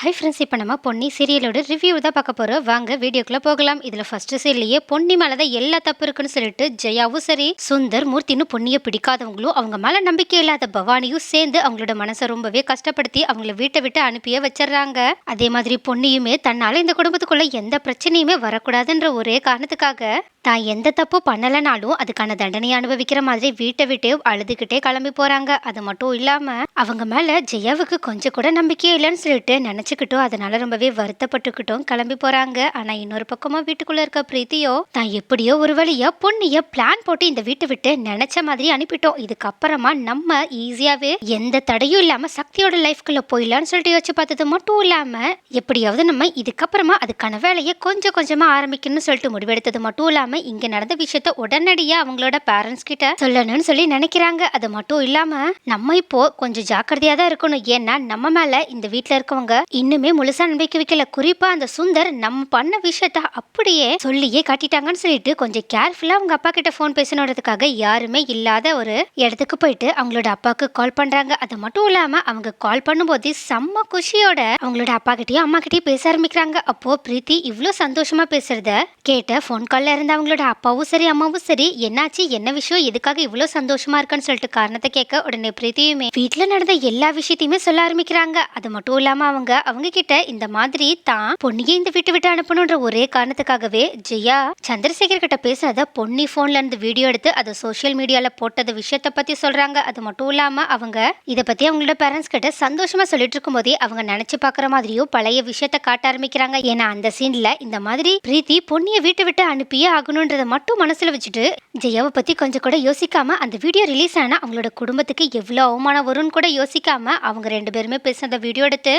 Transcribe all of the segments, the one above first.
Hi friends இப்போ நம்ம Ponni சீரியலோட review தான் பார்க்க போகிறோம் வாங்க வீடியோக்குள்ளே போகலாம். இதில் ஃபஸ்ட்டு சீரியலையே பொன்னி மேலே தான் எல்லா தப்பு இருக்குன்னு சொல்லிட்டு ஜெயாவும் சரி சுந்தர் மூர்த்தின்னு பொன்னியை பிடிக்காதவங்களும் அவங்க மேலே நம்பிக்கை இல்லாத பவானியும் சேர்ந்து அவங்களோட மனசை ரொம்பவே கஷ்டப்படுத்தி அவங்கள வீட்டை விட்டு அனுப்பியே வச்சிடுறாங்க. அதே மாதிரி பொன்னியுமே தன்னால் இந்த குடும்பத்துக்குள்ளே எந்த பிரச்சனையுமே வரக்கூடாதுன்ற ஒரே காரணத்துக்காக தான் எந்த தப்பு பண்ணலைனாலும் அதுக்கான தண்டனையை அனுபவிக்கிற மாதிரி வீட்டை விட்டு அழுதுகிட்டே கிளம்பி போகிறாங்க அது மட்டும் இல்லாமல் அவங்க மேலே ஜெயாவுக்கு கொஞ்சம் கூட நம்பிக்கையே இல்லைன்னு சொல்லிட்டு நினைச்சுக்கிட்டோம் அதனால ரொம்பவே வருத்தப்பட்டுக்கிட்டும். கிளம்பி போறாங்க. ஆனா இன்னொரு பக்கமா வீட்டுக்குள்ள இருக்க பிரீத்தியோ தான் எப்படியோ ஒரு வழியா பொண்ணிய பிளான் போட்டு இந்த வீட்டை விட்டு நினைச்ச மாதிரி அனுப்பிட்டோம். இதுக்கப்புறமா நம்ம ஈஸியாவே எந்த தடையும் இல்லாம சக்தியோட லைஃப்குள்ள போயிடலாம்னு சொல்லிட்டு யோசிச்சு பார்த்தது மட்டும் இல்லாம எப்படியாவது நம்ம இதுக்கப்புறமா அதுக்கான வேலையை கொஞ்சம் கொஞ்சமா ஆரம்பிக்கணும்னு சொல்லிட்டு முடிவெடுத்தது மட்டும் இல்லாம இங்க நடந்த விஷயத்த உடனடியா அவங்களோட பேரண்ட்ஸ் கிட்ட சொல்லணும்னு சொல்லி நினைக்கிறாங்க. அது மட்டும் இல்லாம நம்ம இப்போ கொஞ்சம் ஜாக்கிரதையா தான் இருக்கணும். ஏன்னா நம்ம மேல இந்த வீட்டில் இருக்கவங்க இன்னுமே முழுசா நம்பிக்கை வைக்கல. குறிப்பா அந்த சுந்தர் நம்ம பண்ண விஷயத்த அப்படியே சொல்லியே காட்டிட்டாங்கன்னு சொல்லிட்டு கொஞ்சம் கேர்ஃபுல்லா அவங்க அப்பா கிட்ட ஃபோன் பேசணுன்றதுக்காக யாருமே இல்லாத ஒரு இடத்துக்கு போயிட்டு அவங்களோட அப்பாவுக்கு கால் பண்றாங்க. அது மட்டும் இல்லாம அவங்க கால் பண்ணும்போது செம்ம குஷியோட அவங்களோட அப்பா கிட்டயும் அம்மா கிட்டயும் பேச ஆரம்பிக்கிறாங்க. அப்போ பிரீத்தி இவ்வளோ சந்தோஷமா பேசுறத கேட்ட ஃபோன் கால்ல இருந்த அவங்களோட அப்பாவும் சரி அம்மாவும் சரி என்னாச்சு? என்ன விஷயம்? எதுக்காக இவ்வளோ சந்தோஷமா இருக்குன்னு சொல்லிட்டு காரணத்தை கேட்க உடனே பிரீத்தியுமே வீட்டில் நடந்த எல்லா விஷயத்தையுமே சொல்ல ஆரம்பிக்கிறாங்க. அது மட்டும் இல்லாம அவங்க அவங்க கிட்ட இந்த மாதிரி தான் பொன்னியை இந்த வீட்டு விட்டு அனுப்பணுன்ற ஒரே காரணத்துக்காகவே ஜெயா சந்திரசேகர் கிட்ட பேசுனத பொன்னி போன்ல இருந்து வீடியோ எடுத்து அதை சோஷியல் மீடியால போட்டது விஷயத்த பத்தி சொல்றாங்க. அது மட்டும் இல்லாம அவங்க இத பத்தி அவங்களோட பேரண்ட்ஸ் கிட்ட சந்தோஷமா சொல்லிட்டு இருக்கும்போதே அவங்க நினைச்சு பாக்குற மாதிரியும் பழைய விஷயத்த காட்ட ஆரம்பிக்கிறாங்க. ஏன்னா அந்த சீன்ல இந்த மாதிரி பிரீத்தி பொன்னியை வீட்டை விட்டு அனுப்பியே ஆகணுன்றத மட்டும் மனசுல வச்சுட்டு ஜெயாவை பத்தி கொஞ்சம் கூட யோசிக்காம அந்த வீடியோ ரிலீஸ் ஆனா அவங்களோட குடும்பத்துக்கு எவ்வளவு அவமானம் வரும்னு கூட யோசிக்காம அவங்க ரெண்டு பேருமே பேசின வீடியோ எடுத்து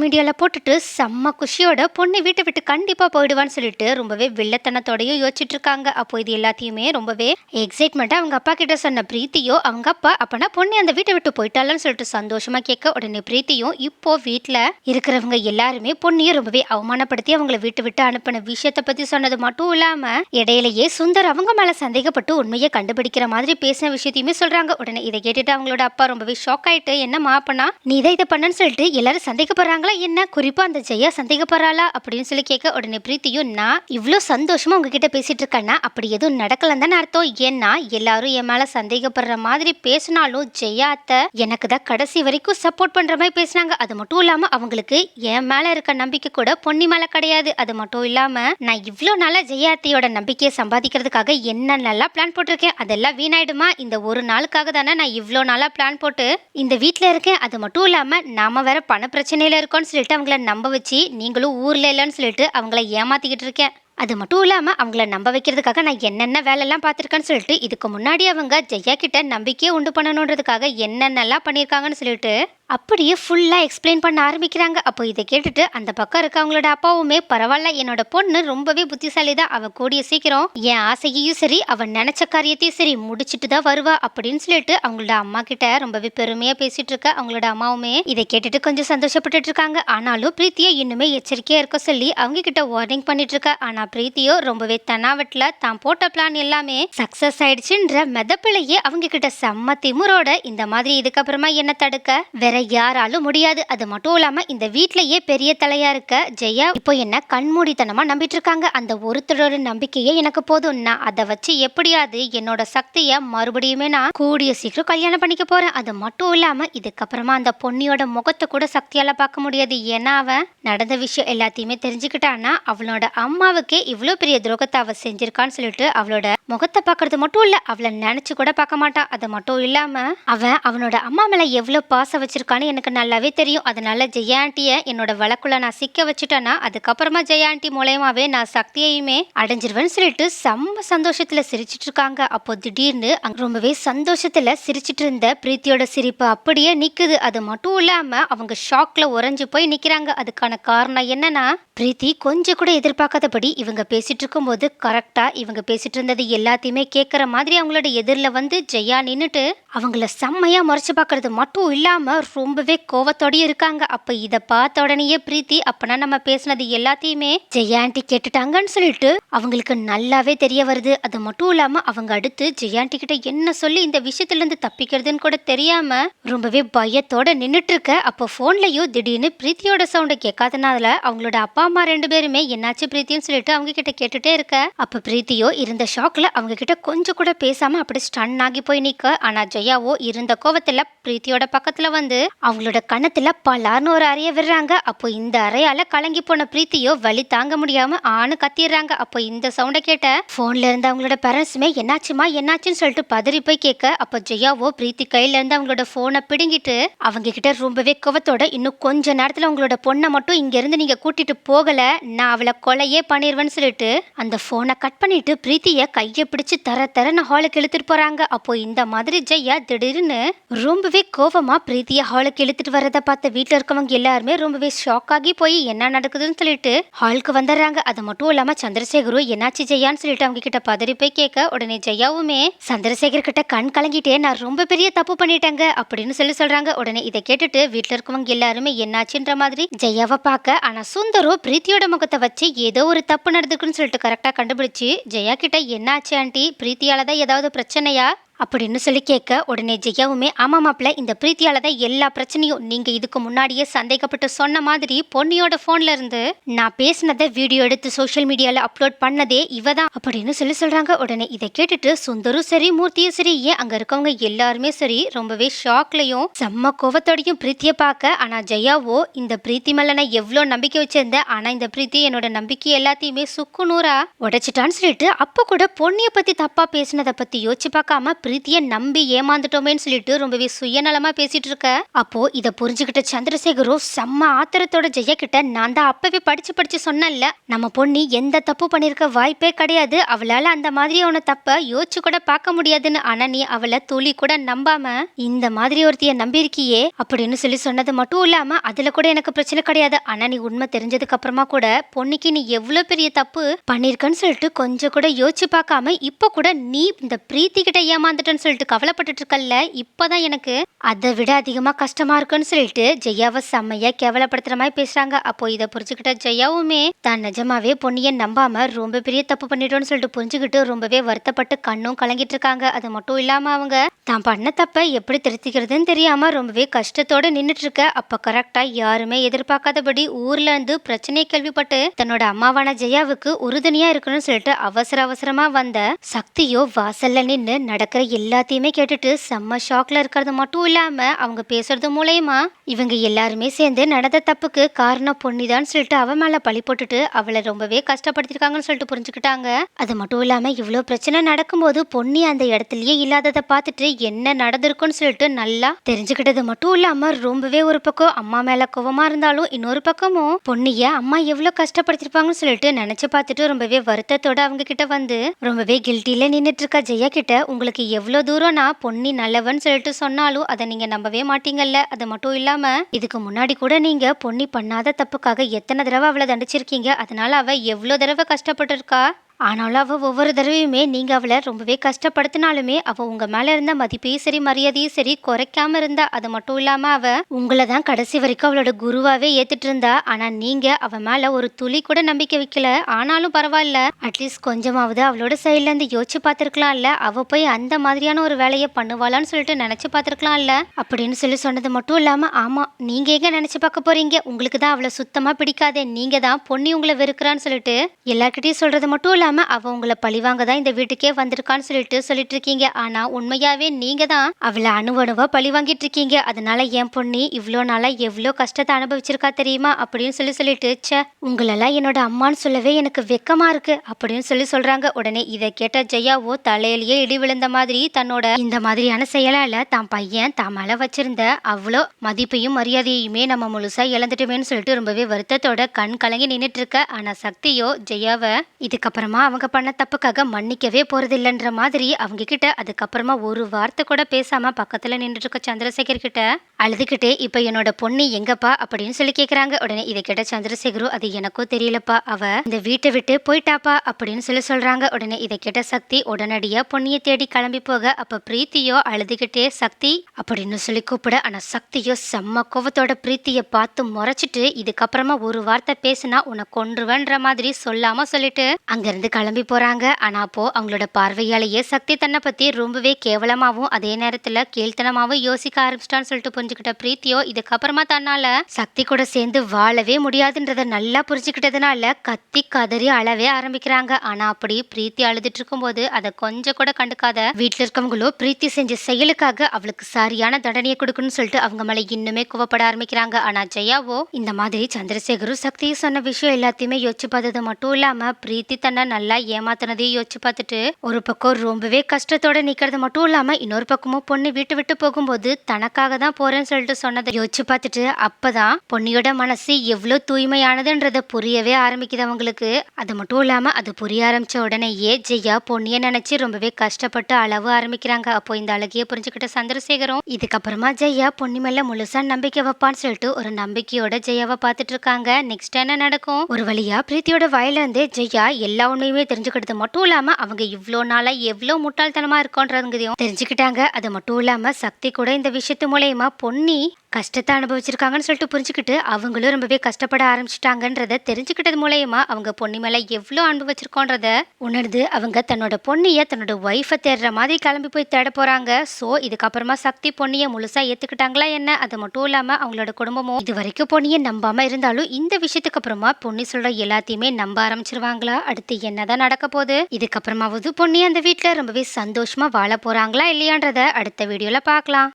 சோஷியல் மீடியால போட்டுட்டு செம்ம குஷியோட பொண்ணு வீட்டை விட்டு கண்டிப்பாக போயிடுவான்னு சொல்லிட்டு ரொம்பவே வில்லத்தனத்தோடயும் யோசிச்சுட்டு இருக்காங்க. அப்போ இது எல்லாத்தையுமே ரொம்பவே எக்ஸைட்மெண்ட்டாக அவங்க அப்பா கிட்ட சொன்ன பிரீத்தியோ அவங்க அப்பா அப்பனா பொண்ணு அந்த வீட்டை விட்டு போயிட்டாலன்னு சொல்லிட்டு சந்தோஷமாக கேட்க உடனே பிரீத்தியும் இப்போ வீட்டில் இருக்கிறவங்க எல்லாருமே பொண்ணையும் ரொம்பவே அவமானப்படுத்தி அவங்கள வீட்டு விட்டு அனுப்பின விஷயத்தை பற்றி சொன்னது மட்டும் இல்லாமல் இடையிலேயே சுந்தர் அவங்க மேலே சந்தேகப்பட்டு உண்மையை கண்டுபிடிக்கிற மாதிரி பேசின விஷயத்தையுமே சொல்கிறாங்க உடனே இதை கேட்டுட்டு அவங்களோட அப்பா ரொம்பவே ஷாக் ஆயிட்டு என்னம்மா அப்பனா நீ தான் இதை பண்ணன்னு சொல்லிட்டு எல்லாரும் சந்தேகப்படுறாங்களா? என்ன? குறிப்பா அந்த ஜெயா சந்தேகப்படுறாளா? அப்படின்னு சொல்லி கேட்க உடனே பிரீத்தியும் நான் இவ்வளோ சந்தோஷமா உங்ககிட்ட பேசிட்டு இருக்கேன்னா அப்படி எதுவும் நடக்கலன்னு தானே அர்த்தம். ஏன்னா எல்லாரும் என் மேல சந்தேகப்படுற மாதிரி பேசினாலும் ஜெயா அத்தை எனக்கு தான் கடைசி வரைக்கும் சப்போர்ட் பண்ற மாதிரி பேசினாங்க. அது மட்டும் இல்லாம அவங்களுக்கு என் மேல இருக்க நம்பிக்கை கூட பொன்னி மேல கிடையாது. அது மட்டும் இல்லாம நான் இவ்வளோ நாளா ஜெயாத்தையோட நம்பிக்கையை சம்பாதிக்கிறதுக்காக என்ன நல்லா பிளான் போட்டிருக்கேன்? அதெல்லாம் வீணாயிடுமா? இந்த ஒரு நாளுக்காக தானே நான் இவ்வளோ நாளா பிளான் போட்டு இந்த வீட்டில் இருக்கேன். அது மட்டும் இல்லாம நாம வேற பண பிரச்சனையில இருக்கோன்னு சொல்லிட்டு அவங்கள நம்ப வச்சு நீங்களும் ஊரில் இல்லைன்னு சொல்லிட்டு அவங்கள ஏமாற்றிக்கிட்டு இருக்கேன். அது மட்டும் இல்லாமல் அவங்கள நம்ப வைக்கிறதுக்காக நான் என்னென்ன வேலைலாம் பார்த்துருக்கேன்னு சொல்லிட்டு இதுக்கு முன்னாடி அவங்க ஜெயா கிட்ட நம்பிக்கையை உண்டு பண்ணணுன்றதுக்காக என்னென்னலாம் பண்ணியிருக்காங்கன்னு சொல்லிட்டு அப்படியே ஃபுல்லாக எக்ஸ்பிளைன் பண்ண ஆரம்பிக்கிறாங்க. அப்போ இதை கேட்டுட்டு அந்த பக்கம் இருக்க அவங்களோட அப்பாவுமே பரவாயில்ல என்னோட பொண்ணு ரொம்பவே புத்திசாலி தான் அவள் கூடிய சீக்கிரம் என் ஆசையையும் சரி அவன் நினச்ச காரியத்தையும் சரி முடிச்சிட்டு தான் வருவா. அப்படின்னு சொல்லிட்டு அவங்களோட அம்மா கிட்ட ரொம்பவே பெருமையாக பேசிட்டு இருக்க அவங்களோட அம்மாவுமே இதை கேட்டுட்டு கொஞ்சம் சந்தோஷப்பட்டுட்டு இருக்காங்க. ஆனாலும் பிரீத்தியை இன்னுமே எச்சரிக்கையாக இருக்க சொல்லி அவங்க கிட்ட வார்னிங் பண்ணிட்டு இருக்கா. ஆனால் பிரீத்தியோ ரொம்பவே தனாவட்டில் தான் போட்ட பிளான் எல்லாமே சக்ஸஸ் ஆயிடுச்சுன்ற மெதப்பிள்ளையே அவங்க கிட்ட செம்ம திமுறோட இந்த மாதிரி இதுக்கப்புறமா என்ன தடுக்க? வேற யாராலும் முடியாது. அது மட்டும் இல்லாம இந்த வீட்லயே பெரிய தலையா இருக்க ஜெயா இப்போ என்ன கண்மூடித்தனமா நம்பிட்டு இருக்காங்க அந்த ஒருத்தரோட நம்பிக்கையே எனக்கு போதும். நான் அதை வச்சு எப்படியாவது என்னோட சக்தியை மறுபடியுமே நான் கூடிய சீக்கிரம் கல்யாணம் பண்ணிக்க போறேன். அது மட்டும் இல்லாம இதுக்கப்புறமா அந்த பொன்னியோட முகத்தை கூட சக்தியால பார்க்க முடியாது. ஏன்னா அவன் நடந்த விஷயம் எல்லாத்தையுமே தெரிஞ்சுக்கிட்டான்னா அவளோட அம்மாவுக்கே இவ்வளோ பெரிய துரோகத்தை அவள் செஞ்சிருக்கான்னு சொல்லிட்டு அவளோட முகத்தை பார்க்கறது மட்டும் இல்ல அவளை நினைச்சு கூட பார்க்க மாட்டான் அது மட்டும் இல்லாம அவன் அவனோட அம்மா மேல எவ்வளவு பாசம் வச்சிருக்கான்னு எனக்கு நல்லாவே தெரியும். அதனால ஜெயாண்டியை என்னோட வழக்குள்ள நான் சிக்க வச்சுட்டேன்னா அதுக்கப்புறமா ஜெயாண்டி மூலயமாவே நான் சக்தியையுமே அடைஞ்சிருவேன்னு சொல்லிட்டு செம்ம சந்தோஷத்துல சிரிச்சிட்டு இருக்காங்க. அப்போ திடீர்னு அங்க ரொம்பவே சந்தோஷத்துல சிரிச்சிட்டு இருந்த பிரீத்தியோட சிரிப்பு அப்படியே நிக்குது. அது மட்டும் இல்லாம அவங்க ஷாக்ல உறைஞ்சு போய் நிக்கிறாங்க. அதுக்கான காரணம் என்னன்னா பிரீத்தி கொஞ்சம் கூட எதிர்பார்க்காதபடி இவங்க பேசிகிட்டு இருக்கும்போது கரெக்டாக இவங்க பேசிகிட்டு இருந்தது எல்லாத்தையுமே கேட்குற மாதிரி அவங்களோட எதிரில் வந்து ஜெயா நின்றுட்டு அவங்கள செம்மையாக முறைச்சி பார்க்குறது மட்டும் இல்லாமல் ரொம்பவே கோவத்தோடயே இருக்காங்க. அப்போ இதை பார்த்த உடனேயே பிரீத்தி அப்பனா நம்ம பேசினது எல்லாத்தையுமே ஜெயாண்டி கேட்டுட்டாங்கன்னு சொல்லிட்டு அவங்களுக்கு நல்லாவே தெரிய வருது. அது மட்டும் இல்லாமல் அவங்க அடுத்து ஜெயாண்டி கிட்ட என்ன சொல்லி இந்த விஷயத்துலேருந்து தப்பிக்கிறதுன்னு கூட தெரியாமல் ரொம்பவே பயத்தோட நின்றுட்டுருக்க அப்போ ஃபோன்லேயும் திடீர்னு பிரீத்தியோட சவுண்டை கேட்காதனால அவங்களோட அப்பா அம்மா ரெண்டு பேருமே என்னாச்சு பிரீத்தின்னு சொல்லிட்டு அவங்க கிட்ட கேட்டுட்டே இருக்க. அப்போ பிரீத்தியோ இருந்த ஷாக்கில் அவங்க கிட்ட கொஞ்சம் கூட பேசாமல் அப்படி ஸ்டன் ஆகி போய் நிற்க ஆனால் ஜெயாவோ இருந்த கோவத்துல பிரீத்தியோட பக்கத்துல வந்து அவங்களோட கணத்தில் பலார்னு ஒரு அறைய விடுறாங்க. அப்போ இந்த அறையால கலங்கி போன பிரீத்தியோ வலி தாங்க முடியாமல் ஆணு கத்திடுறாங்க. அப்போ இந்த சவுண்டை கேட்ட ஃபோனில் இருந்து அவங்களோட பேரண்ட்ஸுமே என்னாச்சுமா என்னாச்சுன்னு சொல்லிட்டு பதறி போய் கேட்க. அப்போ ஜெயாவோ பிரீத்தி கையில இருந்து அவங்களோட ஃபோனை பிடுங்கிட்டு அவங்க கிட்ட ரொம்பவே கோவத்தோட இன்னும் கொஞ்ச நேரத்தில் உங்களோட பொண்ணை மட்டும் இங்கேருந்து நீங்கள் நீங்க கூட்டிட்டு போகல. நான் அவளை கொலையே பண்ணிடுவேன்னு சொல்லிட்டு அந்த ஃபோனை கட் பண்ணிட்டு பிரீத்தியை கையை பிடிச்சி தர தரன்னு ஹாலுக்கு இழுத்துட்டு போறாங்க. அப்போ இந்த மாதிரி ஜெயா திடீர்னு ரொம்பவே கோபமா பிரீத்திய ஹாலுக்கு இழுத்துட்டு வரதை பார்த்த வீட்டுல இருக்கவங்க எல்லாருமே ரொம்பவே ஷாக் ஆகி போய் என்ன நடக்குதுன்னு சொல்லிட்டு ஹாலுக்கு வந்துடுறாங்க. அது மட்டும் இல்லாம சந்திரசேகரும் என்னாச்சு ஜெயான்னு சொல்லிட்டு அவங்க கிட்ட பதறி போய் கேட்க உடனே ஜெயாவுமே சந்திரசேகர் கிட்ட கண் கலங்கிட்டே நான் ரொம்ப பெரிய தப்பு பண்ணிட்டேங்க அப்படின்னு சொல்லி சொல்றாங்க. உடனே இதை கேட்டுட்டு வீட்டுல இருக்கவங்க எல்லாருமே என்னாச்சுன்ற மாதிரி ஜெயாவை பார்க்க ஆனா சுந்தரும் பிரீத்தியோட முகத்தை வச்சு ஏதோ ஒரு தப்பு நடந்துக்குன்னு சொல்லிட்டு கரெக்டா கண்டுபிடிச்சு ஜெயா கிட்ட என்னாச்சு ஆண்டி? பிரீத்தியால தான் ஏதாவது பிரச்சனையா? அப்படின்னு சொல்லி கேட்க உடனே ஜெயாவுமே ஆமா மாப்பிள்ள இந்த பிரீத்தியால தான் எல்லா பிரச்சனையும் நீங்கள் இதுக்கு முன்னாடியே சந்தேகப்பட்டு சொன்ன மாதிரி பொன்னியோட ஃபோன்ல இருந்து நான் பேசினதை வீடியோ எடுத்து சோஷியல் மீடியாவில் அப்லோட் பண்ணதே இவ தான் அப்படின்னு சொல்லி சொல்கிறாங்க உடனே இதை கேட்டுட்டு சுந்தரும் சரி மூர்த்தியும் சரி ஏன் அங்கே இருக்கவங்க எல்லாருமே சரி ரொம்பவே ஷாக்லையும் செம்ம கோவத்தோடையும் பிரீத்தியை பார்க்க. ஆனால் ஜெயாவோ இந்த பிரீத்தி மேலே நான் எவ்வளோ நம்பிக்கை வச்சிருந்தேன் ஆனால் இந்த பிரீத்தி என்னோட நம்பிக்கை எல்லாத்தையுமே சுக்கு நூறா உடைச்சிட்டான்னு சொல்லிட்டு அப்போ கூட பொன்னியை பற்றி தப்பாக பேசினதை பற்றி யோசிச்சு பார்க்காம பிரீத்தியை நம்பி ஏமாந்துட்டோமேன்னு சொல்லிட்டு ரொம்பவே சுயநலமா பேசிட்டு இருக்க அப்போ இதை புரிஞ்சுக்கிட்ட சந்திரசேகரும் செம்ம ஆத்திரத்தோட ஜெய கிட்ட நான் தான் அப்பவே படிச்சு படிச்சு சொன்னேன்ல. நம்ம பொண்ணு எந்த தப்பு பண்ணிருக்க வாய்ப்பே கிடையாது. அவளால அந்த மாதிரியான தப்ப யோசிச்சு கூட பார்க்க முடியாதுன்னு. ஆனா நீ அவளை துளி கூட நம்பாம இந்த மாதிரி ஒருத்திய நம்பியிருக்கியே அப்படின்னு சொல்லி சொன்னது மட்டும் இல்லாம அதுல கூட எனக்கு பிரச்சனை கிடையாது. ஆனா நீ உண்மை தெரிஞ்சதுக்கு அப்புறமா கூட பொண்ணுக்கு நீ எவ்வளவு பெரிய தப்பு பண்ணிருக்கன்னு சொல்லிட்டு கொஞ்சம் கூட யோசிச்சு பார்க்காம இப்ப கூட நீ இந்த பிரீத்தி கிட்ட வந்துட்டேன்னு சொல்லிட்டு கவலைப்பட்டுட்டு இருக்கல்ல இப்பதான் எனக்கு அதை விட அதிகமா கஷ்டமா இருக்குன்னு சொல்லிட்டு ஜெயாவை செம்மையா கேவலப்படுத்துற மாதிரி பேசுறாங்க. அப்போ இதை புரிஞ்சுக்கிட்ட ஜெயாவுமே தான் நிஜமாவே பொன்னியை நம்பாம ரொம்ப பெரிய தப்பு பண்ணிட்டோன்னு சொல்லிட்டு புரிஞ்சுக்கிட்டு ரொம்பவே வருத்தப்பட்டு கண்ணும் கலங்கிட்டு இருக்காங்க அது மட்டும் இல்லாம அவங்க தான் பண்ண தப்ப எப்படி திருத்திக்கிறதுன்னு தெரியாம ரொம்பவே கஷ்டத்தோட நின்னுட்டு இருக்க அப்ப கரெக்டா யாருமே எதிர்பார்க்காதபடி ஊர்ல இருந்து பிரச்சனை கேள்விப்பட்டு தன்னோட அம்மாவான ஜெயாவுக்கு உறுதுணையா இருக்கணும்னு சொல்லிட்டு அவசர அவசரமா வந்த சக்தியோ வாசல்ல நின்று நடக்கிற எல்லாத்தையுமே கேட்டுட்டு செம்ம ஷாக்ல இருக்கிறது மட்டும் இல்லாம அவங்க பேசுறது மூலயமா இவங்க எல்லாருமே சேர்ந்து நடந்த தப்புக்கு காரணம் பொன்னிதான் சொல்லிட்டு அவன் மேல பழி போட்டுட்டு அவளை ரொம்பவே கஷ்டப்படுத்திருக்காங்கன்னு சொல்லிட்டு புரிஞ்சுக்கிட்டாங்க. அது மட்டும் இல்லாம இவ்வளோ பிரச்சனை நடக்கும்போது பொன்னி அந்த இடத்துலயே இல்லாததை பார்த்துட்டு என்ன நடந்திருக்குன்னு சொல்லிட்டு நல்லா தெரிஞ்சுக்கிட்டது மட்டும் இல்லாம ரொம்பவே ஒரு பக்கம் அம்மா மேல கோவமா இருந்தாலும் இன்னொரு பக்கமும் பொன்னிய அம்மா எவ்வளவு கஷ்டப்படுத்திருப்பாங்கன்னு சொல்லிட்டு நினைச்சு பார்த்துட்டு ரொம்பவே வருத்தத்தோட அவங்க கிட்ட வந்து ரொம்பவே கில்ட்டில நின்றுட்டு இருக்க ஜெயா கிட்ட உங்களுக்கு எவ்வளோ தூரம் நான் பொன்னி நல்லவன்னு சொல்லிட்டு சொன்னாலும் அதை நீங்கள் நம்பவே மாட்டீங்கல்ல. அது மட்டும் இல்லாமல் இதுக்கு முன்னாடி கூட நீங்கள் பொன்னி பண்ணாத தப்புக்காக எத்தனை தடவை அவளை தண்டிச்சிருக்கீங்க? அதனால அவள் எவ்வளோ தடவை கஷ்டப்பட்டிருக்கா? ஆனாலும் அவள் ஒவ்வொரு தடவையுமே நீங்கள் அவளை ரொம்பவே கஷ்டப்படுத்தினாலுமே அவள் உங்கள் மேலே இருந்த மதிப்பையும் சரி மரியாதையும் சரி குறைக்காம இருந்தா அது மட்டும் இல்லாமல் அவள் உங்களை தான் கடைசி வரைக்கும் அவளோட குருவாகவே ஏற்றுட்டு இருந்தா. ஆனால் நீங்கள் அவள் மேலே ஒரு துளி கூட நம்பிக்கை வைக்கல. ஆனாலும் பரவாயில்ல. அட்லீஸ்ட் கொஞ்சமாவது அவளோட சைட்லேருந்து யோசிச்சு பார்த்துருக்கலாம்ல அவள் போய் அந்த மாதிரியான ஒரு வேலையை பண்ணுவாளான்னு சொல்லிட்டு நினச்சி பார்த்துருக்கலாம்ல அப்படின்னு சொல்லி சொன்னது மட்டும் இல்லாமல் ஆமாம் நீங்கள் எங்கே நினச்சி பார்க்க போகிறீங்க உங்களுக்கு தான் அவளை சுத்தமாக பிடிக்காதே. நீங்கள் தான் பொண்ணி உங்களை வெறுக்கிறான்னு சொல்லிட்டு எல்லாருக்கிட்டையும் சொல்கிறது மட்டும் இல்லாமல் அவ உங்களை பழிவாங்க தான் இந்த வீட்டுக்கே வந்திருக்கான்னு சொல்லிட்டு சொல்லிட்டு இருக்கீங்க ஆனால் உண்மையாகவே நீங்கள் தான் அவளை அணுவணுவா பழி வாங்கிட்டு இருக்கீங்க அதனால என் பொண்ணு இவ்வளோ நாளாக எவ்வளோ கஷ்டத்தை அனுபவிச்சிருக்கா தெரியுமா? அப்படின்னு சொல்லி சொல்லிட்டு ச்சே உங்களெல்லாம் என்னோட அம்மான்னு சொல்லவே எனக்கு வெக்கமாக இருக்கு. அப்படின்னு சொல்லி சொல்கிறாங்க உடனே இதை கேட்ட ஜெயாவோ தலையிலேயே இடி விழுந்த மாதிரி தன்னோட இந்த மாதிரியான செயலால் தான் பையன் தான் மேலே வச்சிருந்த அவ்வளோ மதிப்பையும் மரியாதையுமே நம்ம முழுசாக இழந்துட்டோமேன்னு சொல்லிட்டு ரொம்பவே வருத்தத்தோட கண் கலங்கி நின்றுட்டு இருக்க. ஆனால் சக்தியோ ஜெயாவை இதுக்கப்புறமா இதுக்கப்புறமா அவங்க பண்ண தப்புக்காக மன்னிக்கவே போறதில்லைன்ற மாதிரி அவங்க கிட்ட அதுக்கப்புறமா ஒரு வார்த்தை கூட பேசாம பக்கத்துல நின்றுட்டு இருக்க சந்திரசேகர் கிட்ட அழுதுகிட்டே இப்ப என்னோட பொண்ணு எங்கப்பா? அப்படின்னு சொல்லி கேக்குறாங்க. உடனே இதை கேட்ட சந்திரசேகரும் அது எனக்கும் தெரியலப்பா. அவ இந்த வீட்டை விட்டு போயிட்டாப்பா அப்படின்னு சொல்லி சொல்றாங்க. உடனே இதை கேட்ட சக்தி உடனடியா பொண்ணியை தேடி கிளம்பி போக அப்ப பிரீத்தியோ அழுதுகிட்டே சக்தி அப்படின்னு சொல்லி கூப்பிட ஆனா சக்தியோ செம்ம கோவத்தோட பிரீத்தியை பார்த்து முறைச்சிட்டு இதுக்கப்புறமா ஒரு வார்த்தை பேசினா உன்னை கொன்றுவேன்ற மாதிரி சொல்லாம சொல்லிட்டு அங்கிருந்து கிளம்பி போறாங்க. ஆனால் அப்போது அவங்களோட பார்வையாலேயே சக்தி தன்னை பற்றி ரொம்பவே கேவலமாகவும் அதே நேரத்தில் கீழ்த்தனமாகவும் யோசிக்க ஆரம்பிச்சிட்டான்னு சொல்லிட்டு புரிஞ்சுக்கிட்ட பிரீத்தியோ இதுக்கப்புறமா தன்னால் சக்தி கூட சேர்ந்து வாழவே முடியாதுன்றத நல்லா புரிஞ்சுக்கிட்டதுனால கத்தி கதறி அழவே ஆரம்பிக்கிறாங்க. ஆனால் அப்படி பிரீத்தி அழுதுட்டு இருக்கும்போது அதை கொஞ்சம் கூட கண்டுக்காத வீட்டில் இருக்கவங்களோ பிரீத்தி செஞ்ச செயலுக்காக அவளுக்கு சரியான தண்டனையை கொடுக்கணும்னு சொல்லிட்டு அவங்க மேலே இன்னுமே கோவப்பட ஆரம்பிக்கிறாங்க. ஆனால் ஜெயாவோ இந்த மாதிரி சந்திரசேகரும் சக்தியும் சொன்ன விஷயம் எல்லாத்தையுமே யோசிச்சு பார்த்தது மட்டும் இல்லாமல் பிரீத்தி தன்னை நல்லா ஏமாத்தினதையும் யோசிச்சு பார்த்துட்டு ஒரு பக்கம் ரொம்பவே கஷ்டத்தோட நிக்கிறது மட்டும் இல்லாம இன்னொரு பக்கமும் பொண்ணு வீட்டு விட்டு போகும்போது தனக்காக தான் போறேன்னு சொல்லிட்டு சொன்னதை யோசிச்சு பார்த்துட்டு அப்பதான் பொன்னியோட மனசு எவ்வளவு தூய்மையானதுன்றத புரியவே ஆரம்பிக்குது அவங்களுக்கு. அது மட்டும் இல்லாம அது புரிய ஆரம்பிச்ச உடனேயே ஜெயா பொன்னிய நினைச்சு ரொம்பவே கஷ்டப்பட்டு அளவு ஆரம்பிக்கிறாங்க. அப்போ இந்த அழகிய புரிஞ்சுக்கிட்ட சந்திரசேகரும் இதுக்கப்புறமா ஜெயா பொண்ணு மேல முழுசா நம்பிக்கை வைப்பான்னு சொல்லிட்டு ஒரு நம்பிக்கையோட ஜெயாவை பார்த்துட்டு இருக்காங்க. நெக்ஸ்ட் என்ன நடக்கும்? ஒரு வழியா பிரீத்தியோட வாயில இருந்தே ஜெயா எல்லா எல்லாமே தெரிஞ்சுக்கிட்டது மட்டும் இல்லாம அவங்க இவ்வளோ நாளா எவ்வளோ முட்டாள்தனமா இருக்கோன்றதுங்கிறதையும் தெரிஞ்சுக்கிட்டாங்க. அது மட்டும் இல்லாம சக்தி கூட இந்த விஷயத்து மூலயமா பொன்னி கஷ்டத்தை அனுபவிச்சிருக்காங்கன்னு சொல்லிட்டு புரிஞ்சுக்கிட்டு அவங்களும் ரொம்பவே கஷ்டப்பட ஆரம்பிச்சிட்டாங்கன்றத தெரிஞ்சுக்கிட்டது மூலயமா அவங்க பொன்னி மேலே எவ்வளோ அன்பு வச்சிருக்கோன்றத உணர்ந்து அவங்க தன்னோட பொண்ணிய தன்னோட ஒய்ஃபை தேடுற மாதிரி கிளம்பி போய் தேட போறாங்க. ஸோ இதுக்கப்புறமா சக்தி பொண்ணியை முழுசாக ஏற்றுக்கிட்டாங்களா என்ன? அது மட்டும் இல்லாமல் அவங்களோட குடும்பமும் இது வரைக்கும் பொண்ணியை நம்பாம இருந்தாலும் இந்த விஷயத்துக்கு அப்புறமா பொண்ணி சொல்ற எல்லாத்தையுமே நம்ப ஆரம்பிச்சிருவாங்களா? அடுத்து என்னதான் நடக்க போகுது? இதுக்கப்புறமாவது பொண்ணி அந்த வீட்டில் ரொம்பவே சந்தோஷமா வாழ போறாங்களா இல்லையான்றத அடுத்த வீடியோல பார்க்கலாம்.